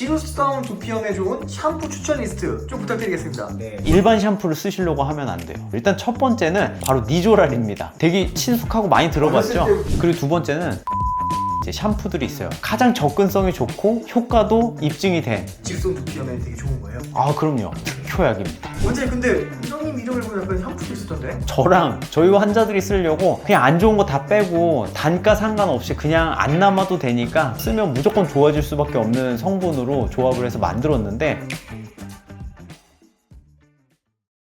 지루성 두피염에 좋은 샴푸 추천 리스트 좀 부탁드리겠습니다. 네. 일반 샴푸를 쓰시려고 하면 안 돼요. 일단 첫 번째는 바로 니조랄입니다. 되게 친숙하고 많이 들어봤죠? 그리고 두 번째는 이제 샴푸들이 있어요. 가장 접근성이 좋고 효과도 입증이 된. 지루성 두피염에 되게 좋은 거예요. 아, 그럼요. 특효약입니다. 원재 근데 이장님 이름을 보면 약간 샴푸도 있었던데? 저랑 저희 환자들이 쓰려고 그냥 안 좋은 거 다 빼고 단가 상관없이 그냥 안 남아도 되니까 쓰면 무조건 좋아질 수밖에 없는 성분으로 조합을 해서 만들었는데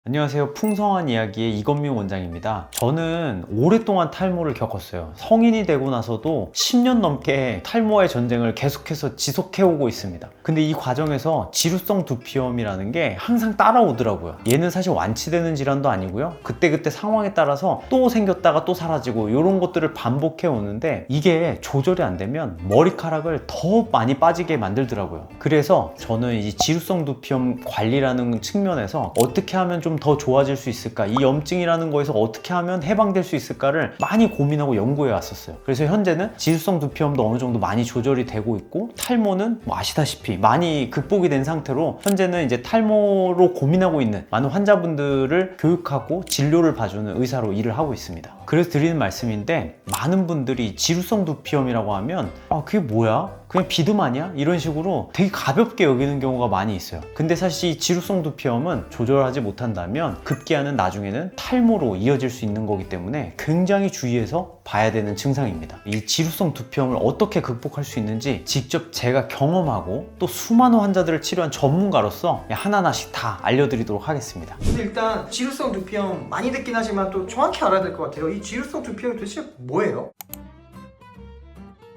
안녕하세요. 풍성한 이야기의 이건민 원장입니다. 저는 오랫동안 탈모를 겪었어요. 성인이 되고 나서도 10년 넘게 탈모의 전쟁을 계속해서 지속해오고 있습니다. 근데 이 과정에서 지루성 두피염이라는 게 항상 따라오더라고요. 얘는 사실 완치되는 질환도 아니고요. 그때그때 상황에 따라서 또 생겼다가 또 사라지고 이런 것들을 반복해 오는데 이게 조절이 안 되면 머리카락을 더 많이 빠지게 만들더라고요. 그래서 저는 이 지루성 두피염 관리라는 측면에서 어떻게 하면 좀더 좋아질 수 있을까? 이 염증이라는 거에서 어떻게 하면 해방될 수 있을까를 많이 고민하고 연구해 왔었어요. 그래서 현재는 지루성 두피염도 어느 정도 많이 조절이 되고 있고 탈모는 뭐 아시다시피 많이 극복이 된 상태로 현재는 이제 탈모로 고민하고 있는 많은 환자분들을 교육하고 진료를 봐주는 의사로 일을 하고 있습니다. 그래서 드리는 말씀인데 많은 분들이 지루성 두피염이라고 하면 아 그게 뭐야? 그냥 비듬 아니야? 이런 식으로 되게 가볍게 여기는 경우가 많이 있어요. 근데 사실 이 지루성 두피염은 조절하지 못한다면 급기야는 나중에는 탈모로 이어질 수 있는 거기 때문에 굉장히 주의해서 봐야 되는 증상입니다. 이 지루성 두피염을 어떻게 극복할 수 있는지 직접 제가 경험하고 또 수많은 환자들을 치료한 전문가로서 하나하나씩 다 알려드리도록 하겠습니다. 근데 일단 지루성 두피염 많이 듣긴 하지만 또 정확히 알아야 될 것 같아요. 이 지루성 두피염이 도대체 뭐예요?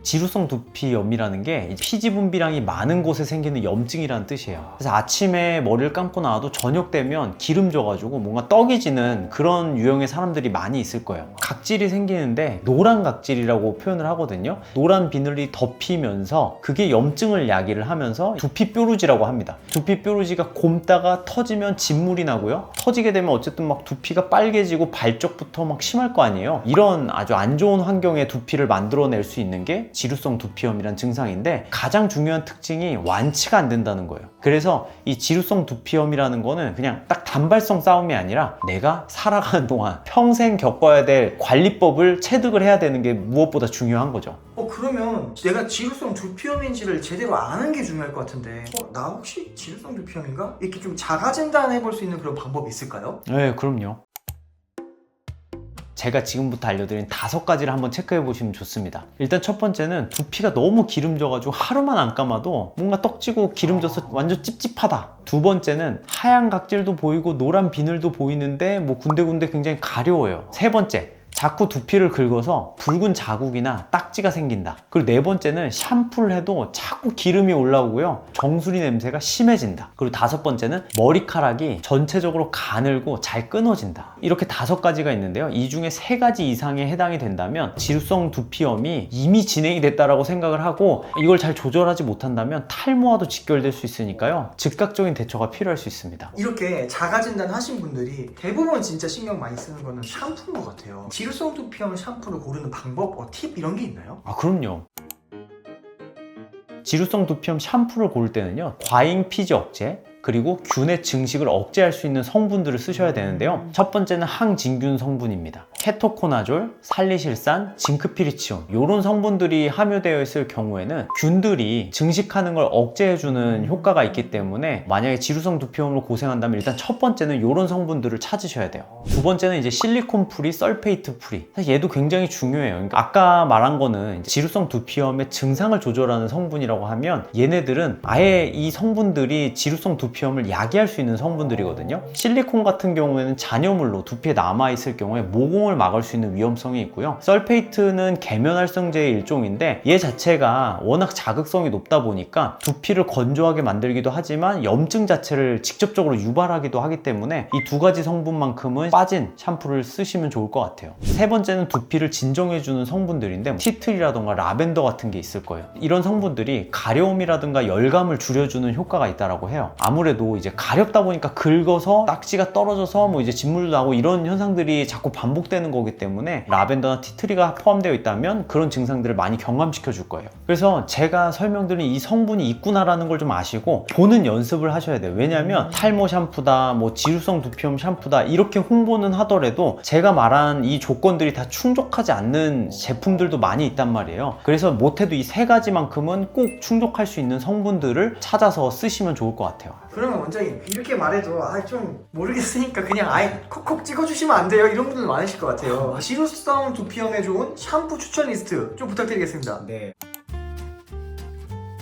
지루성 두피염이라는 게 피지 분비량이 많은 곳에 생기는 염증이라는 뜻이에요. 그래서 아침에 머리를 감고 나와도 저녁 되면 기름 져가지고 뭔가 떡이 지는 그런 유형의 사람들이 많이 있을 거예요. 각질이 생기는데 노란 각질이라고 표현을 하거든요. 노란 비늘이 덮이면서 그게 염증을 야기를 하면서 두피 뾰루지라고 합니다. 두피 뾰루지가 곰다가 터지면 진물이 나고요. 터지게 되면 어쨌든 막 두피가 빨개지고 발 쪽부터 막 심할 거 아니에요. 이런 아주 안 좋은 환경에 두피를 만들어낼 수 있는 게 지루성 두피염이란 증상인데 가장 중요한 특징이 완치가 안 된다는 거예요. 그래서 이 지루성 두피염이라는 거는 그냥 딱 단발성 싸움이 아니라 내가 살아가는 동안 평생 겪어야 될 관리법을 체득을 해야 되는 게 무엇보다 중요한 거죠. 어 그러면 내가 지루성 두피염인지를 제대로 아는 게 중요할 것 같은데 어, 나 혹시 지루성 두피염인가? 이렇게 좀 자가 진단해 볼 수 있는 그런 방법이 있을까요? 네, 그럼요. 제가 지금부터 알려드린 다섯 가지를 한번 체크해 보시면 좋습니다. 일단 첫 번째는 두피가 너무 기름져가지고 하루만 안 감아도 뭔가 떡지고 기름져서 완전 찝찝하다. 두 번째는 하얀 각질도 보이고 노란 비늘도 보이는데 뭐 군데군데 굉장히 가려워요. 세 번째, 자꾸 두피를 긁어서 붉은 자국이나 딱지가 생긴다. 그리고 네 번째는 샴푸를 해도 자꾸 기름이 올라오고요. 정수리 냄새가 심해진다. 그리고 다섯 번째는 머리카락이 전체적으로 가늘고 잘 끊어진다. 이렇게 다섯 가지가 있는데요. 이 중에 세 가지 이상에 해당이 된다면 지루성 두피염이 이미 진행이 됐다라고 생각을 하고 이걸 잘 조절하지 못한다면 탈모와도 직결될 수 있으니까요. 즉각적인 대처가 필요할 수 있습니다. 이렇게 자가 진단 하신 분들이 대부분 진짜 신경 많이 쓰는 거는 샴푸인 것 같아요. 지루 성 두피염 샴푸를 고르는 방법, 어, 팁 이런 게 있나요? 아, 그럼요. 지루성 두피염 샴푸를 고를 때는요, 과잉 피지 억제, 그리고 균의 증식을 억제할 수 있는 성분들을 쓰셔야 되는데요. 첫 번째는 항진균 성분입니다. 케토코나졸, 살리실산, 징크피리치온 이런 성분들이 함유되어 있을 경우에는 균들이 증식하는 걸 억제해주는 효과가 있기 때문에 만약에 지루성 두피염으로 고생한다면 일단 첫 번째는 이런 성분들을 찾으셔야 돼요. 두 번째는 이제 실리콘 프리, 설페이트 프리. 사실 얘도 굉장히 중요해요. 그러니까 아까 말한 거는 지루성 두피염의 증상을 조절하는 성분이라고 하면 얘네들은 아예 이 성분들이 지루성 두피염을 야기할 수 있는 성분들이거든요. 실리콘 같은 경우에는 잔여물로 두피에 남아있을 경우에 모공을 막을 수 있는 위험성이 있고요. 설페이트는 계면활성제의 일종인데 얘 자체가 워낙 자극성이 높다 보니까 두피를 건조하게 만들기도 하지만 염증 자체를 직접적으로 유발하기도 하기 때문에 이 두 가지 성분만큼은 빠진 샴푸를 쓰시면 좋을 것 같아요. 세 번째는 두피를 진정해주는 성분들인데 티틀이라던가 라벤더 같은 게 있을 거예요. 이런 성분들이 가려움이라든가 열감을 줄여주는 효과가 있다라고 해요. 아무래도 이제 가렵다 보니까 긁어서 딱지가 떨어져서 뭐 이제 진물도 나고 이런 현상들이 자꾸 반복되는 되는 거기 때문에 라벤더나 티트리가 포함되어 있다면 그런 증상들을 많이 경감시켜 줄 거예요. 그래서 제가 설명드린 이 성분이 있구나라는 걸 좀 아시고 보는 연습을 하셔야 돼요. 왜냐하면 탈모 샴푸다, 뭐 지루성 두피염 샴푸다 이렇게 홍보는 하더라도 제가 말한 이 조건들이 다 충족하지 않는 제품들도 많이 있단 말이에요. 그래서 못해도 이 세 가지만큼은 꼭 충족할 수 있는 성분들을 찾아서 쓰시면 좋을 것 같아요. 그러면 원장님 이렇게 말해도 아 좀 모르겠으니까 그냥 아예 콕콕 찍어주시면 안 돼요 이런 분들 많으실 것 같아요 지루성 두피염에 좋은 샴푸 추천 리스트 좀 부탁드리겠습니다 네.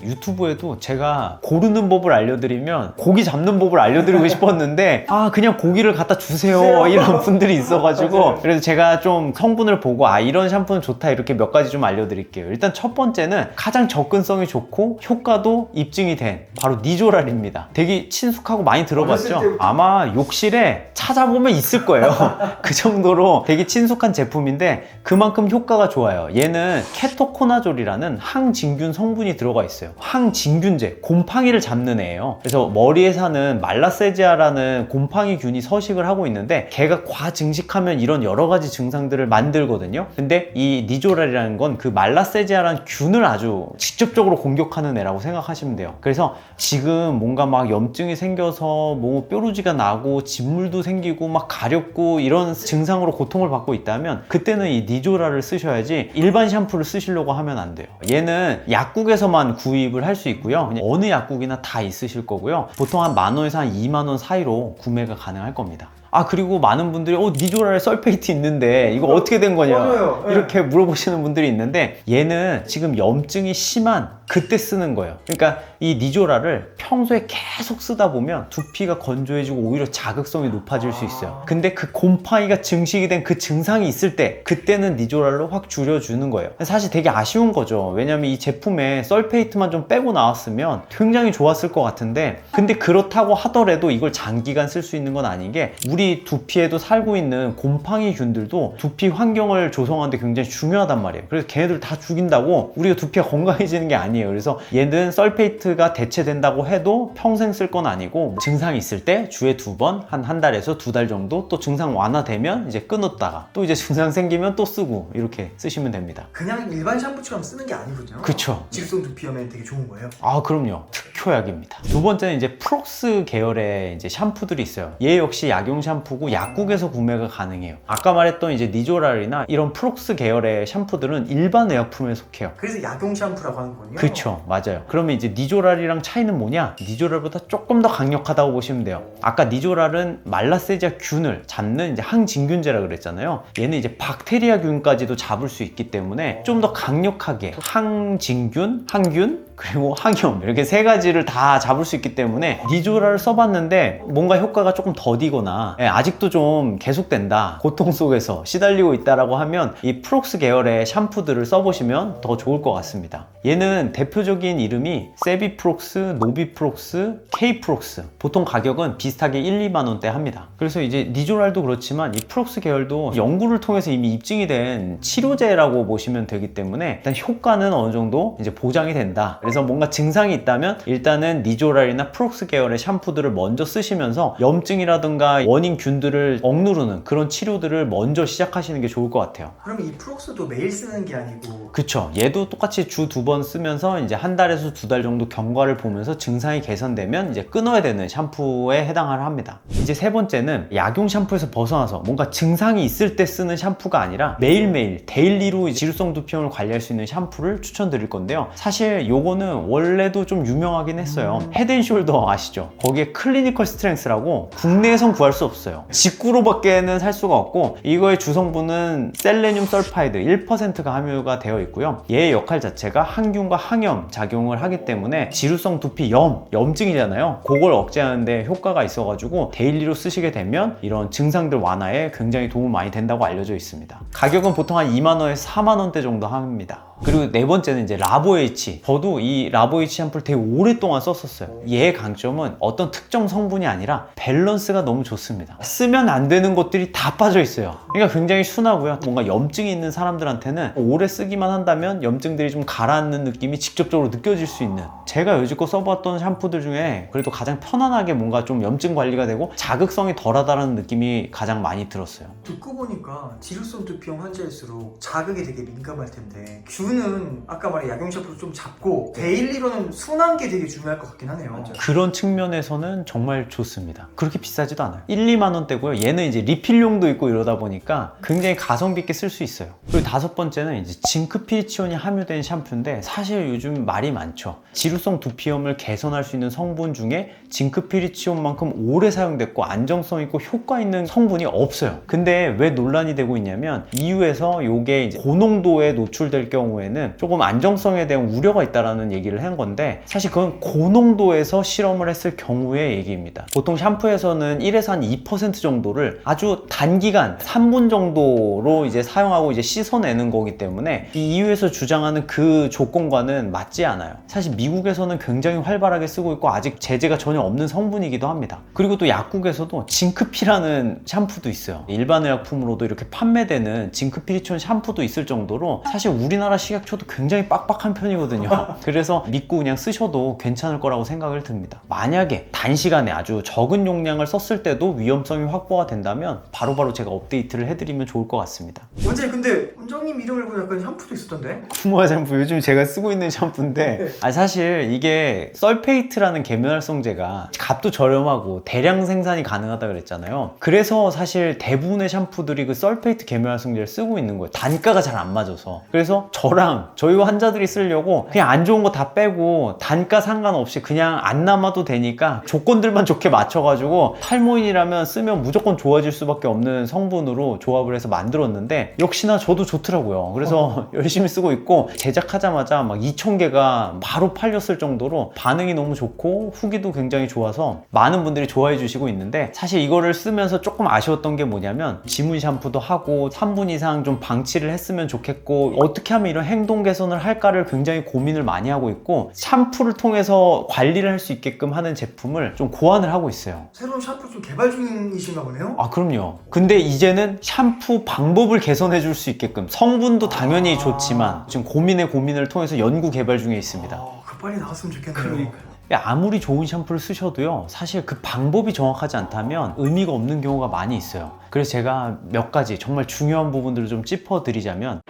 유튜브에도 제가 고르는 법을 알려드리면 고기 잡는 법을 알려드리고 싶었는데 아 그냥 고기를 갖다 주세요. 이런 분들이 있어가지고. 그래서 제가 좀 성분을 보고 아 이런 샴푸는 좋다. 이렇게 몇 가지 좀 알려드릴게요. 일단 첫 번째는 가장 접근성이 좋고 효과도 입증이 된 바로 니조랄입니다. 되게 친숙하고 많이 들어봤죠. 아마 욕실에 찾아보면 있을 거예요. 그 정도로 되게 친숙한 제품인데 그만큼 효과가 좋아요. 얘는 케토코나졸이라는 항진균 성분이 들어가 있어요 항진균제 곰팡이를 잡는 애예요. 그래서 머리에 사는 말라세지아라는 곰팡이 균이 서식을 하고 있는데 걔가 과증식하면 이런 여러 가지 증상들을 만들거든요. 근데 이 니조랄이라는 건 그 말라세지아라는 균을 아주 직접적으로 공격하는 애라고 생각하시면 돼요. 그래서 지금 뭔가 막 염증이 생겨서 뭐 뾰루지가 나고 진물도 생기고 막 가렵고 이런 증상으로 고통을 받고 있다면 그때는 이 니조라를 쓰셔야지 일반 샴푸를 쓰시려고 하면 안 돼요. 얘는 약국에서만 구입 을 할 수 있고요. 어느 약국이나 다 있으실 거고요. 보통 한 만 원에서 한 2만 원 사이로 구매가 가능할 겁니다 아 그리고 많은 분들이 어 니조랄 설페이트 있는데 이거 어떻게 된 거냐 맞아요. 네. 이렇게 물어보시는 분들이 있는데 얘는 지금 염증이 심한 그때 쓰는 거예요. 그러니까 이 니조라를 평소에 계속 쓰다 보면 두피가 건조해지고 오히려 자극성이 높아질 수 있어요. 근데 그 곰팡이가 증식이 된 그 증상이 있을 때 그때는 니조랄로 확 줄여주는 거예요. 사실 되게 아쉬운 거죠. 왜냐면 이 제품에 썰페이트만 좀 빼고 나왔으면 굉장히 좋았을 것 같은데 근데 그렇다고 하더라도 이걸 장기간 쓸 수 있는 건 아닌 게 우리 두피에도 살고 있는 곰팡이 균들도 두피 환경을 조성하는데 굉장히 중요하단 말이에요. 그래서 걔네들 다 죽인다고 우리가 두피가 건강해지는 게 아니에요. 그래서 얘는 썰페이트가 대체된다고 해도 평생 쓸 건 아니고 증상이 있을 때 주에 두 번, 한 한 달에서 두 달 정도 또 증상 완화되면 이제 끊었다가 또 이제 증상 생기면 또 쓰고 이렇게 쓰시면 됩니다. 그냥 일반 샴푸처럼 쓰는 게 아니군요 그쵸. 지루성 두피염에 되게 좋은 거예요 아 그럼요 특효약입니다 두 번째는 이제 프록스 계열의 이제 샴푸들이 있어요 얘 역시 약용 샴푸고 약국에서 구매가 가능해요. 아까 말했던 이제 니조랄이나 이런 프록스 계열의 샴푸들은 일반 의약품에 속해요. 그래서 약용 샴푸라고 하는 거군요. 그쵸 맞아요. 그러면 이제 니조랄이랑 차이는 뭐냐? 니조랄보다 조금 더 강력하다고 보시면 돼요. 아까 니조랄은 말라세지아 균을 잡는 이제 항진균제라 그랬잖아요. 얘는 이제 박테리아 균까지도 잡을 수 있기 때문에 좀 더 강력하게 항진균 항균 그리고 항염 이렇게 세 가지를 다 잡을 수 있기 때문에 니조라를 써봤는데 뭔가 효과가 조금 더디거나 예, 아직도 좀 계속된다 고통 속에서 시달리고 있다라고 하면 이 프록스 계열의 샴푸들을 써보시면 더 좋을 것 같습니다. 얘는 대표적인 이름이 세비프록스, 노비프록스, 케이프록스. 보통 가격은 비슷하게 1, 2만 원대 합니다. 그래서 이제 니조랄도 그렇지만 이 프록스 계열도 연구를 통해서 이미 입증이 된 치료제라고 보시면 되기 때문에 일단 효과는 어느 정도 이제 보장이 된다 그래서 뭔가 증상이 있다면 일단은 니조랄이나 프록스 계열의 샴푸들을 먼저 쓰시면서 염증이라든가 원인 균들을 억누르는 그런 치료들을 먼저 시작하시는 게 좋을 것 같아요 그럼 이 프록스도 매일 쓰는 게 아니고 그쵸. 얘도 똑같이 주 두 번 쓰면서 이제 한 달에서 두 달 정도 경과를 보면서 증상이 개선되면 이제 끊어야 되는 샴푸에 해당을 합니다. 이제 세 번째는 약용 샴푸에서 벗어나서 뭔가 증상이 있을 때 쓰는 샴푸가 아니라 매일매일 데일리로 지루성 두피염을 관리할 수 있는 샴푸를 추천드릴 건데요. 사실 요거는 원래도 좀 유명하긴 했어요. 헤드앤숄더 아시죠? 거기에 클리니컬 스트렝스라고 국내에선 구할 수 없어요. 직구로밖에는 살 수가 없고 이거의 주성분은 셀레늄 설파이드 1%가 함유가 되어 있고요. 얘의 역할 자체가 항균과 항염 작용을 하기 때문에 지루성 두피 염, 염증이잖아요. 그걸 억제하는데 효과가 있어가지고 데일리로 쓰시게 되면 이런 증상들 완화에 굉장히 도움 많이 된다고 알려져 있습니다. 가격은 보통 한 2만 원에서 4만 원대 정도 합니다. 그리고 네 번째는 이제 라보에이치. 저도 이 라보에이치 샴푸를 되게 오랫동안 썼었어요. 얘의 강점은 어떤 특정 성분이 아니라 밸런스가 너무 좋습니다. 쓰면 안 되는 것들이 다 빠져 있어요. 그러니까 굉장히 순하고요. 뭔가 염증이 있는 사람들한테는 오래 쓰기만 한다면 염증들이 좀 가라앉는 느낌이 직접적으로 느껴질 수 있는 제가 여지껏 써봤던 샴푸들 중에 그래도 가장 편안하게 뭔가 좀 염증 관리가 되고 자극성이 덜하다라는 느낌이 가장 많이 들었어요. 듣고 보니까 지루성 두피형 환자일수록 자극에 되게 민감할 텐데 균은 아까 말한 약용 샴푸로 좀 잡고 데일리로는 순한 게 되게 중요할 것 같긴 하네요. 그런 측면에서는 정말 좋습니다. 그렇게 비싸지도 않아요. 1, 2만 원대고요. 얘는 이제 리필용도 있고 이러다 보니까 굉장히 가성비 있게 쓸 수 있어요. 그리고 다섯 번째는 이제 징크피리치온이 함유된 샴푸인데 사실 요즘 말이 많죠. 지루성 두피염을 개선할 수 있는 성분 중에 징크피리치온만큼 오래 사용됐고 안정성 있고 효과 있는 성분이 없어요. 근데 왜 논란이 되고 있냐면 EU에서 요게 이제 고농도에 노출될 경우에 는 조금 안정성에 대한 우려가 있다라는 얘기를 한 건데 사실 그건 고농도에서 실험을 했을 경우의 얘기입니다. 보통 샴푸에서는 1에서 한 2% 정도를 아주 단기간 3분 정도로 이제 사용하고 이제 씻어내는 거기 때문에 이 EU에서 주장하는 그 조건과는 맞지 않아요. 사실 미국에서는 굉장히 활발하게 쓰고 있고 아직 제재가 전혀 없는 성분이기도 합니다. 그리고 또 약국에서도 징크피라는 샴푸도 있어요. 일반 의약품으로도 이렇게 판매되는 징크피리촌 샴푸도 있을 정도로 사실 우리나라 식약처도 굉장히 빡빡한 편이거든요. 그래서 믿고 그냥 쓰셔도 괜찮을 거라고 생각을 듭니다. 만약에 단시간에 아주 적은 용량을 썼을 때도 위험성이 확보가 된다면 바로바로 제가 업데이트를 해드리면 좋을 것 같습니다. 원장님 근데 원장님 이름을 보니 약간 샴푸도 있었던데? 쿠모아 샴푸 요즘 제가 쓰고 있는 샴푸인데 아 사실 이게 설페이트라는 계면활성제가 값도 저렴하고 대량 생산이 가능하다 그랬잖아요 그래서 사실 대부분의 샴푸들이 그 설페이트 계면활성제를 쓰고 있는 거예요 단가가 잘 안 맞아서 그래서 저랑 저희 환자들이 쓰려고 그냥 안 좋은 거 다 빼고 단가 상관없이 그냥 안 남아도 되니까 조건들만 좋게 맞춰가지고 탈모인이라면 쓰면 무조건 좋아질 수밖에 없는 성분으로 조합을 해서 만들었는데 역시나 저도 좋더라고요. 그래서 열심히 쓰고 있고 제작하자마자 막 2,000개가 바로 팔렸을 정도로 반응이 너무 좋고 후기도 굉장히 좋아서 많은 분들이 좋아해 주시고 있는데 사실 이거를 쓰면서 조금 아쉬웠던 게 뭐냐면 지문 샴푸도 하고 3분 이상 좀 방치를 했으면 좋겠고 어떻게 하면 이런 행동 개선을 할까를 굉장히 고민을 많이 하고 있고 샴푸를 통해서 관리를 할 수 있게끔 하는 제품을 좀 고안을 하고 있어요. 새로운 샴푸 좀 개발 중이신가 보네요? 아, 그럼요. 근데 이제는 샴푸 방법을 개선해 줄 수 있게끔 성분도 당연히 아. 좋지만 지금 고민의 고민을 통해서 연구 개발 중에 있습니다. 아, 그 빨리 나왔으면 좋겠네요. 아무리 좋은 샴푸를 쓰셔도요, 사실 그 방법이 정확하지 않다면 의미가 없는 경우가 많이 있어요. 그래서 제가 몇 가지 정말 중요한 부분들을 좀 짚어드리자면,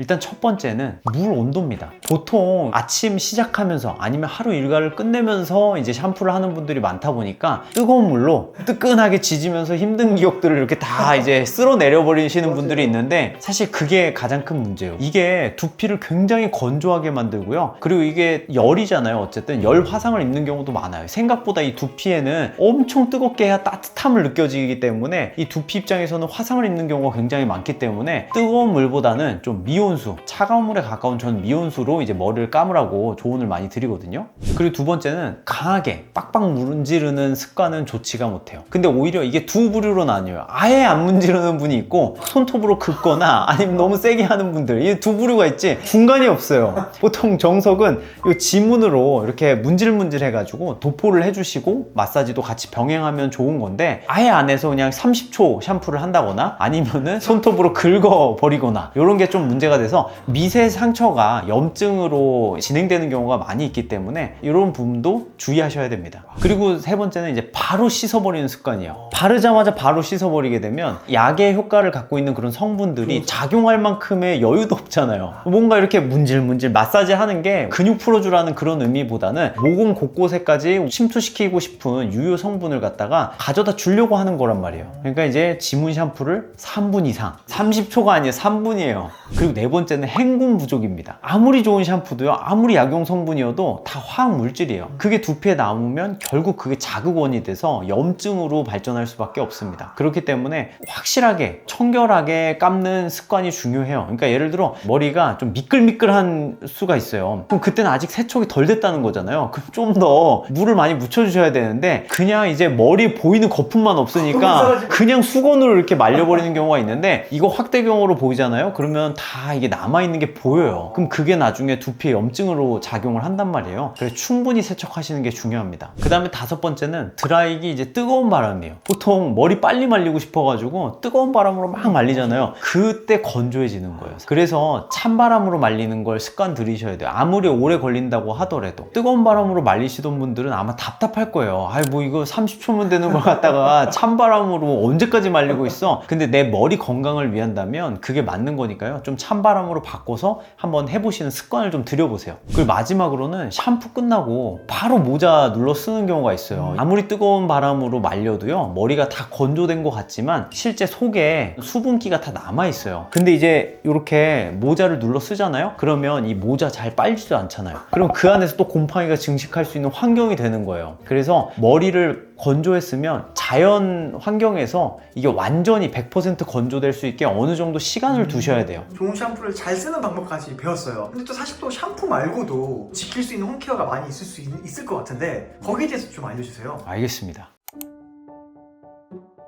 일단 첫 번째는 물 온도입니다. 보통 아침 시작하면서 아니면 하루 일과를 끝내면서 이제 샴푸를 하는 분들이 많다 보니까 뜨거운 물로 뜨끈하게 지지면서 힘든 기억들을 이렇게 다 이제 쓸어 내려 버리시는 분들이 있는데 사실 그게 가장 큰 문제예요. 이게 두피를 굉장히 건조하게 만들고요. 그리고 이게 열이잖아요. 어쨌든 열 화상을 입는 경우도 많아요. 생각보다 이 두피에는 엄청 뜨겁게 해야 따뜻함을 느껴지기 때문에 이 두피 입장에서는 화상을 입는 경우가 굉장히 많기 때문에 뜨거운 물보다는 좀 미온 수, 차가운 물에 가까운 전 미온수로 이제 머리를 감으라고 조언을 많이 드리거든요. 그리고 두 번째는 강하게 빡빡 문지르는 습관은 좋지가 못해요. 근데 오히려 이게 두 부류로 나뉘어요. 아예 안 문지르는 분이 있고 손톱으로 긋거나 아니면 너무 세게 하는 분들 이 두 부류가 있지 중간이 없어요. 보통 정석은 이 지문으로 이렇게 문질문질 해가지고 도포를 해주시고 마사지도 같이 병행하면 좋은 건데 아예 안 해서 그냥 30초 샴푸를 한다거나 아니면은 손톱으로 긁어 버리거나 이런 게 좀 문제가 돼서 미세 상처가 염증으로 진행되는 경우가 많이 있기 때문에 이런 부분도 주의하셔야 됩니다. 그리고 세 번째는 이제 바로 씻어버리는 습관이에요. 바르자마자 바로 씻어버리게 되면 약의 효과를 갖고 있는 그런 성분들이 작용할 만큼의 여유도 없잖아요. 뭔가 이렇게 문질문질 마사지 하는 게 근육 풀어주라는 그런 의미보다는 모공 곳곳에까지 침투시키고 싶은 유효 성분을 갖다가 가져다 주려고 하는 거란 말이에요. 그러니까 이제 지문 샴푸를 3분 이상, 30초가 아니에요. 3분이에요. 그리고 네 번째는 행군 부족입니다. 아무리 좋은 샴푸도요, 아무리 약용 성분이어도 다 화학 물질이에요. 그게 두피에 남으면 결국 그게 자극원이 돼서 염증으로 발전할 수밖에 없습니다. 그렇기 때문에 확실하게 청결하게 감는 습관이 중요해요. 그러니까 예를 들어 머리가 좀 미끌미끌한 수가 있어요. 그럼 그때는 아직 세척이 덜 됐다는 거잖아요. 그럼 좀 더 물을 많이 묻혀주셔야 되는데 그냥 이제 머리에 보이는 거품만 없으니까 그냥 수건으로 이렇게 말려버리는 경우가 있는데 이거 확대경으로 보이잖아요. 그러면 다다 이게 남아있는 게 보여요. 그럼 그게 나중에 두피에 염증으로 작용을 한단 말이에요. 그래서 충분히 세척하시는 게 중요합니다. 그 다음에 다섯 번째는 드라이기 이제 뜨거운 바람이에요. 보통 머리 빨리 말리고 싶어가지고 뜨거운 바람으로 막 말리잖아요. 그때 건조해지는 거예요. 그래서 찬바람으로 말리는 걸 습관 들이셔야 돼요. 아무리 오래 걸린다고 하더라도 뜨거운 바람으로 말리시던 분들은 아마 답답할 거예요. 아이 뭐 이거 30초면 되는 걸 갖다가 찬바람으로 언제까지 말리고 있어? 근데 내 머리 건강을 위한다면 그게 맞는 거니까요. 좀 찬 바람으로 바꿔서 한번 해보시는 습관을 좀 들여보세요. 그리고 마지막으로는 샴푸 끝나고 바로 모자 눌러 쓰는 경우가 있어요. 아무리 뜨거운 바람으로 말려도요. 머리가 다 건조된 것 같지만 실제 속에 수분기가 다 남아있어요. 근데 이제 이렇게 모자를 눌러 쓰잖아요. 그러면 이 모자 잘 빨지도 않잖아요. 그럼 그 안에서 또 곰팡이가 증식할 수 있는 환경이 되는 거예요. 그래서 머리를 건조했으면 자연 환경에서 이게 완전히 100% 건조될 수 있게 어느 정도 시간을 두셔야 돼요. 좋은 샴푸를 잘 쓰는 방법까지 배웠어요. 근데 또 사실 또 샴푸 말고도 지킬 수 있는 홈케어가 많이 있을 수 있, 있을 것 같은데 거기에 대해서 좀 알려주세요. 알겠습니다.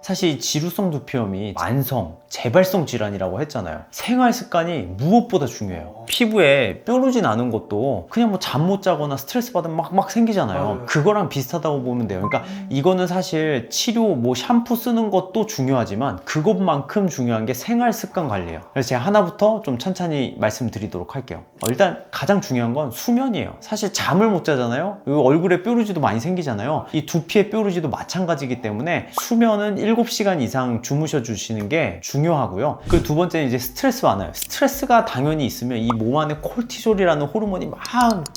사실 이 지루성 두피염이 만성, 재발성 질환이라고 했잖아요. 생활 습관이 무엇보다 중요해요. 피부에 뾰루지 나는 것도 그냥 뭐 잠 못 자거나 스트레스 받으면 막, 막 생기잖아요. 그거랑 비슷하다고 보면 돼요. 그러니까 이거는 사실 치료, 뭐 샴푸 쓰는 것도 중요하지만 그것만큼 중요한 게 생활 습관 관리예요. 그래서 제가 하나부터 좀 천천히 말씀드리도록 할게요. 어, 일단 가장 중요한 건 수면이에요. 사실 잠을 못 자잖아요. 이 얼굴에 뾰루지도 많이 생기잖아요. 이 두피에 뾰루지도 마찬가지이기 때문에 수면은 7시간 이상 주무셔 주시는 게 중요하고요. 그 두 번째는 이제 스트레스 완화예요. 스트레스가 당연히 있으면 이 몸 안에 콜티졸이라는 호르몬이 막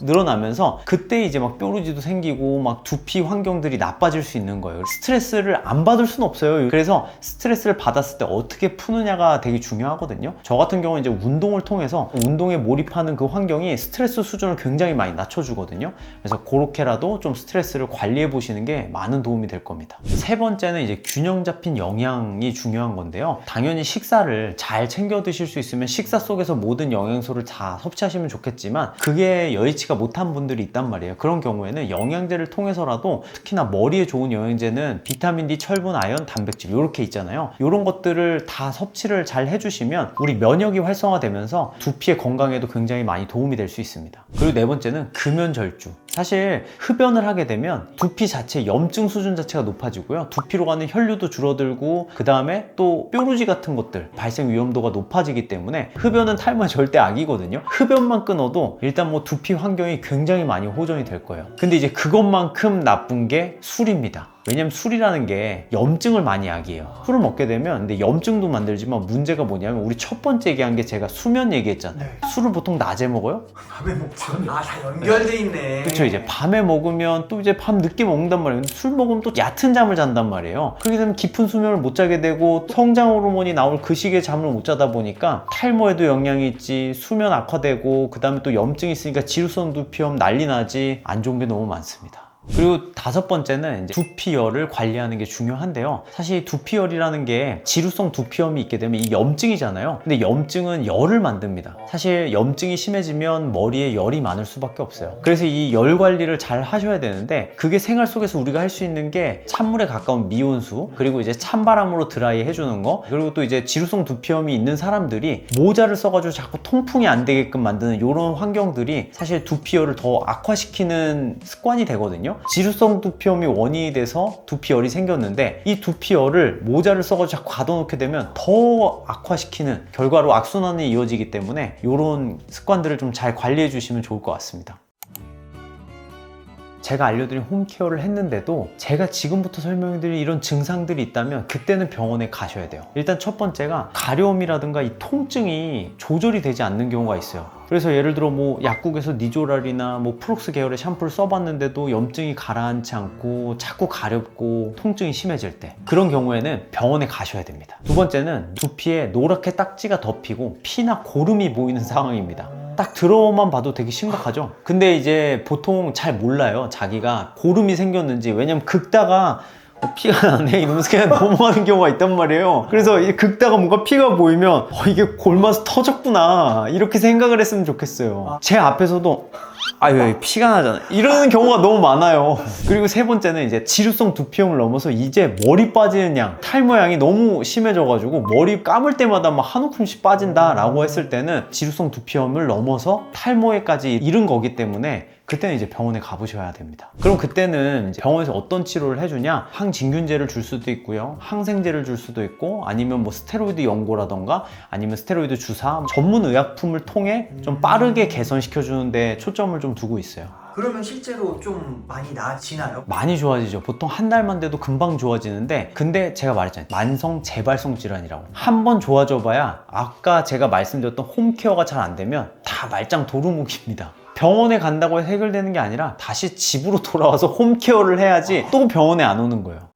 늘어나면서 그때 이제 막 뾰루지도 생기고 막 두피 환경들이 나빠질 수 있는 거예요. 스트레스를 안 받을 수는 없어요. 그래서 스트레스를 받았을 때 어떻게 푸느냐가 되게 중요하거든요. 저 같은 경우는 이제 운동을 통해서 운동에 몰입하는 그 환경이 스트레스 수준을 굉장히 많이 낮춰주거든요. 그래서 그렇게라도 좀 스트레스를 관리해 보시는 게 많은 도움이 될 겁니다. 세 번째는 이제 균형 잡힌 영양이 중요한 건데요. 당연히 식사를 잘 챙겨 드실 수 있으면 식사 속에서 모든 영양소를 다 섭취하시면 좋겠지만 그게 여의치가 못한 분들이 있단 말이에요. 그런 경우에는 영양제를 통해서라도 특히나 머리에 좋은 영양제는 비타민 D, 철분, 아연, 단백질 이렇게 있잖아요. 이런 것들을 다 섭취를 잘 해주시면 우리 면역이 활성화되면서 두피의 건강에도 굉장히 많이 도움이 될 수 있습니다. 그리고 네 번째는 금연절주. 사실 흡연을 하게 되면 두피 자체 염증 수준 자체가 높아지고요. 두피로 가는 혈류도 줄어들고 그 다음에 또 뾰루지 같은 것들 발생 위험도가 높아지기 때문에 흡연은 탈모에 절대 악이거든요. 흡연만 끊어도 일단 뭐 두피 환경이 굉장히 많이 호전이 될 거예요. 근데 이제 그것만큼 나쁜 게 술입니다. 왜냐면 술이라는 게 염증을 많이 약이에요. 술을 먹게 되면 근데 염증도 만들지만 문제가 뭐냐면 우리 첫 번째 얘기한 게 제가 수면 얘기했잖아요. 네. 술을 보통 낮에 먹어요? 밤에 먹죠. 아다 연결돼 있네. 그렇죠 이제 밤에 먹으면 또 이제 밤 늦게 먹는단 말이에요 술 먹으면 또 얕은 잠을 잔단 말이에요 그렇게 되면 깊은 수면을 못 자게 되고 성장 호르몬이 나올 그 시기에 잠을 못 자다 보니까 탈모에도 영향이 있지 수면 악화되고 그 다음에 또 염증이 있으니까 지루성 두피염 난리 나지 안 좋은 게 너무 많습니다 그리고 다섯 번째는 두피열을 관리하는 게 중요한데요. 사실 두피열이라는 게 지루성 두피염이 있게 되면 이 염증이잖아요. 근데 염증은 열을 만듭니다. 사실 염증이 심해지면 머리에 열이 많을 수밖에 없어요. 그래서 이 열 관리를 잘 하셔야 되는데 그게 생활 속에서 우리가 할 수 있는 게 찬물에 가까운 미온수 그리고 이제 찬바람으로 드라이 해주는 거 그리고 또 이제 지루성 두피염이 있는 사람들이 모자를 써가지고 자꾸 통풍이 안 되게끔 만드는 이런 환경들이 사실 두피열을 더 악화시키는 습관이 되거든요. 지루성 두피염이 원인이 돼서 두피열이 생겼는데 이 두피열을 모자를 써가지고 가둬놓게 되면 더 악화시키는 결과로 악순환이 이어지기 때문에 이런 습관들을 좀 잘 관리해 주시면 좋을 것 같습니다. 제가 알려드린 홈케어를 했는데도 제가 지금부터 설명드릴 이런 증상들이 있다면 그때는 병원에 가셔야 돼요. 일단 첫 번째가 가려움이라든가 이 통증이 조절이 되지 않는 경우가 있어요. 그래서 예를 들어 뭐 약국에서 니조랄이나 뭐 프록스 계열의 샴푸를 써봤는데도 염증이 가라앉지 않고 자꾸 가렵고 통증이 심해질 때 그런 경우에는 병원에 가셔야 됩니다. 두 번째는 두피에 노랗게 딱지가 덮이고 피나 고름이 보이는 상황입니다. 딱 들어만 봐도 되게 심각하죠. 근데 이제 보통 잘 몰라요. 자기가 고름이 생겼는지. 왜냐면 긁다가 어, 피가 나네? 이러면서 그냥 넘어가는 경우가 있단 말이에요. 그래서 이 긁다가 뭔가 피가 보이면 어, 이게 골마서 터졌구나. 이렇게 생각을 했으면 좋겠어요. 제 앞에서도 아유 피가 나잖아. 이러는 경우가 너무 많아요. 그리고 세 번째는 이제 지루성 두피형을 넘어서 이제 머리 빠지는 양 탈모 양이 너무 심해져 가지고 머리 감을 때마다 막 한 움큼씩 빠진다 라고 했을 때는 지루성 두피형을 넘어서 탈모에까지 이른 거기 때문에 그때는 이제 병원에 가보셔야 됩니다. 그럼 그때는 병원에서 어떤 치료를 해주냐? 항진균제를 줄 수도 있고요. 항생제를 줄 수도 있고 아니면 뭐 스테로이드 연고라던가 아니면 스테로이드 주사 전문 의약품을 통해 좀 빠르게 개선시켜 주는 데 초점을 좀 두고 있어요. 그러면 실제로 좀 많이 나아지나요? 많이 좋아지죠. 보통 한 달만 돼도 금방 좋아지는데 근데 제가 말했잖아요. 만성 재발성 질환이라고. 한 번 좋아져 봐야 아까 제가 말씀드렸던 홈케어가 잘 안 되면 다 말짱 도루묵입니다. 병원에 간다고 해결되는 게 아니라 다시 집으로 돌아와서 홈케어를 해야지 또 병원에 안 오는 거예요.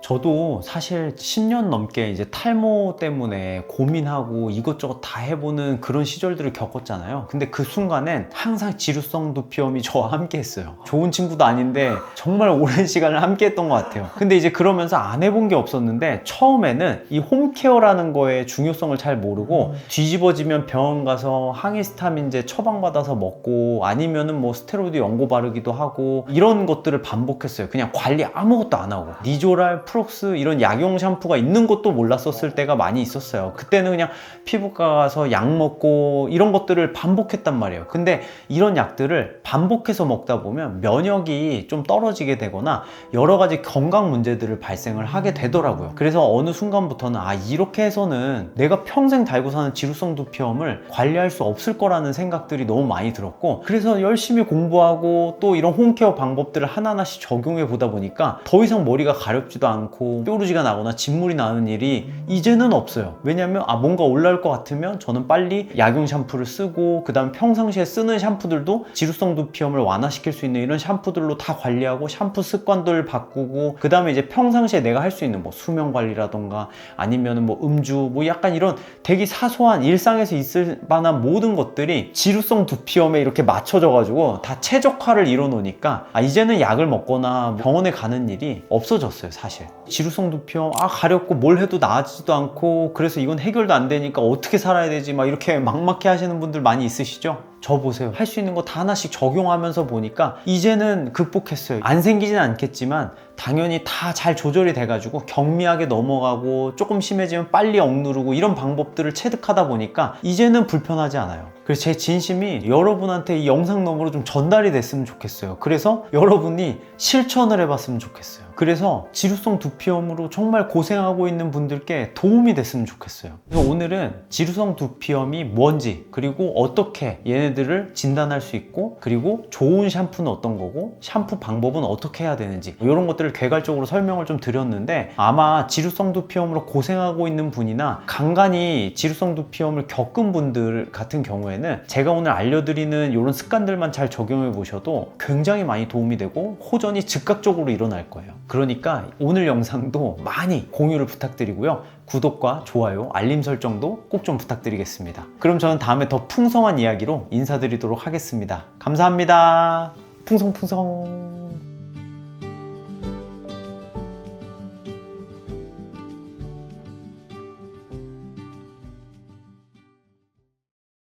저도 사실 10년 넘게 이제 탈모 때문에 고민하고 이것저것 다 해보는 그런 시절들을 겪었잖아요. 근데 그 순간엔 항상 지루성 두피염이 저와 함께 했어요. 좋은 친구도 아닌데 정말 오랜 시간을 함께 했던 것 같아요. 근데 이제 그러면서 안 해본 게 없었는데 처음에는 이 홈케어라는 거의 중요성을 잘 모르고 뒤집어지면 병원 가서 항히스타민제 처방받아서 먹고 아니면은 뭐 스테로이드 연고 바르기도 하고 이런 것들을 반복했어요. 그냥 관리 아무것도 안 하고 니조랄, 프록스 이런 약용 샴푸가 있는 것도 몰랐었을 때가 많이 있었어요. 그때는 그냥 피부과 가서 약 먹고 이런 것들을 반복했단 말이에요. 근데 이런 약들을 반복해서 먹다 보면 면역이 좀 떨어지게 되거나 여러 가지 건강 문제들을 발생을 하게 되더라고요. 그래서 어느 순간부터는 아 이렇게 해서는 내가 평생 달고 사는 지루성 두피염을 관리할 수 없을 거라는 생각들이 너무 많이 들었고 그래서 열심히 공부하고 또 이런 홈케어 방법들을 하나하나씩 적용해 보다 보니까 더 이상 머리가 가렵지도 않고 뾰루지가 나거나 진물이 나는 일이 이제는 없어요. 왜냐면 아 뭔가 올라올 것 같으면 저는 빨리 약용 샴푸를 쓰고 그 다음 평상시에 쓰는 샴푸들도 지루성 두피염을 완화시킬 수 있는 이런 샴푸들로 다 관리하고 샴푸 습관들을 바꾸고 그 다음에 이제 평상시에 내가 할 수 있는 뭐 수면 관리라던가 아니면은 뭐 음주 뭐 약간 이런 되게 사소한 일상에서 있을 만한 모든 것들이 지루성 두피염에 이렇게 맞춰져 가지고 다 최적화를 이뤄 놓으니까 아 이제는 약을 먹거나 병원에 가는 일이 없어졌어요 사실 지루성 두피염 아 가렵고 뭘 해도 나아지지도 않고 그래서 이건 해결도 안 되니까 어떻게 살아야 되지? 막 이렇게 막막해 하시는 분들 많이 있으시죠 저 보세요 할 수 있는 거 다 하나씩 적용하면서 보니까 이제는 극복했어요 안 생기진 않겠지만 당연히 다 잘 조절이 돼가지고 경미하게 넘어가고 조금 심해지면 빨리 억누르고 이런 방법들을 체득하다 보니까 이제는 불편하지 않아요. 그래서 제 진심이 여러분한테 이 영상 너머로 좀 전달이 됐으면 좋겠어요. 그래서 여러분이 실천을 해봤으면 좋겠어요. 그래서 지루성 두피염으로 정말 고생하고 있는 분들께 도움이 됐으면 좋겠어요. 그래서 오늘은 지루성 두피염이 뭔지 그리고 어떻게 얘네들을 진단할 수 있고 그리고 좋은 샴푸는 어떤 거고 샴푸 방법은 어떻게 해야 되는지 이런 것들을 개괄적으로 설명을 좀 드렸는데 아마 지루성 두피염으로 고생하고 있는 분이나 간간히 지루성 두피염을 겪은 분들 같은 경우에는 제가 오늘 알려드리는 이런 습관들만 잘 적용해 보셔도 굉장히 많이 도움이 되고 호전이 즉각적으로 일어날 거예요. 그러니까 오늘 영상도 많이 공유를 부탁드리고요. 구독과 좋아요, 알림 설정도 꼭 좀 부탁드리겠습니다. 그럼 저는 다음에 더 풍성한 이야기로 인사드리도록 하겠습니다. 감사합니다. 풍성풍성.